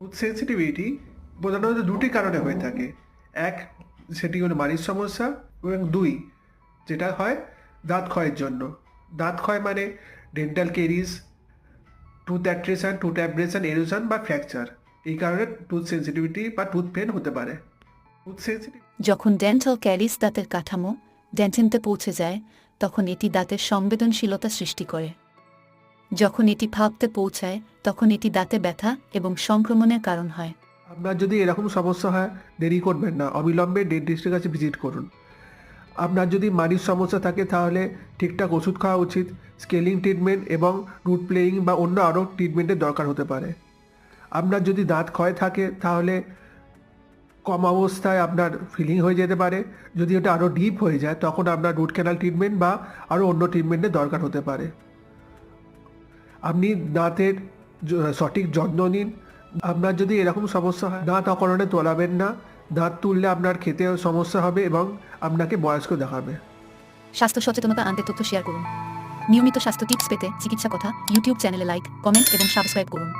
Sensitivity প্রধানত দুটি কারণে হয়ে থাকে। এক, সেটি হলো মাড়ির সমস্যা এবং দুই, যেটা হয় দাঁত ক্ষয়ের জন্য। দাঁত ক্ষয় মানে dental caries tooth attrition tooth abrasion erosion বা ফ্র্যাকচার এই কারণে টুথ সেন্সিটিভিটি বা টুথ পেন হতে পারে। যখন ডেন্টাল ক্যারিস দাঁতের কাঠামো ডেন্টিনতে পৌঁছে যায়, তখন এটি দাঁতের সংবেদনশীলতা সৃষ্টি করে। যখন এটি ভাবতে পৌঁছায়, তখন এটি দাঁতে ব্যথা এবং সংক্রমণের কারণ হয়। আপনার যদি এরকম সমস্যা হয়, দেরি করবেন না। অবিলম্বে ডেন্টিস্টের কাছে ভিজিট করুন। আপনার যদি মানির সমস্যা থাকে, তাহলে ঠিকঠাক ওষুধ খাওয়া উচিত, স্কেলিং ট্রিটমেন্ট এবং রুট প্লেয়িং বা অন্য আরও ট্রিটমেন্টের দরকার হতে পারে। আপনার যদি দাঁত ক্ষয় থাকে, তাহলে কম অবস্থায় আপনার ফিলিং হয়ে যেতে পারে। যদি ওটা আরও ডিপ হয়ে যায়, তখন আপনার রুট ক্যানাল ট্রিটমেন্ট বা আরও অন্য ট্রিটমেন্টের দরকার হতে পারে। আপনি দাঁতের সঠিক যত্ন নিন। আপনার যদি এরকম সমস্যা হয়, দাঁত অকরণে তোলাবেন না। দাঁত তুললে আপনার খেতে সমস্যা হবে এবং আপনাকে বয়স্ক দেখাবে। স্বাস্থ্য সচেতনতা আনতে তথ্য শেয়ার করুন। নিয়মিত স্বাস্থ্য টিপস পেতে চিকিৎসা কথা ইউটিউব চ্যানেলে লাইক কমেন্ট এবং সাবস্ক্রাইব করুন।